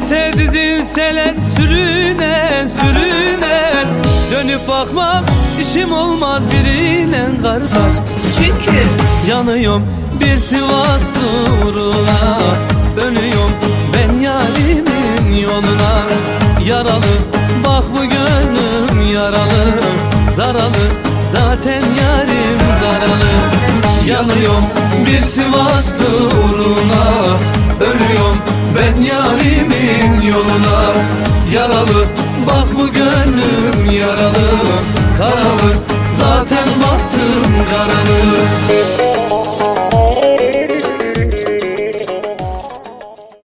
Seneler sürüne sürüne. Dönüp bakmam işim olmaz birine kardeş. Çünkü Yanıyorum bir Sivas uğruna. Dönüyorum ben yarimin yoluna. Yaralı bak bu gönlüm yaralı. Zaralı zaten yarim zaralı. Yanıyorum bir Sivas uğruna yarimin yoluna Yaralı. Bak bu gönlüm yaralı. Karalı. Zaten baktım karanlık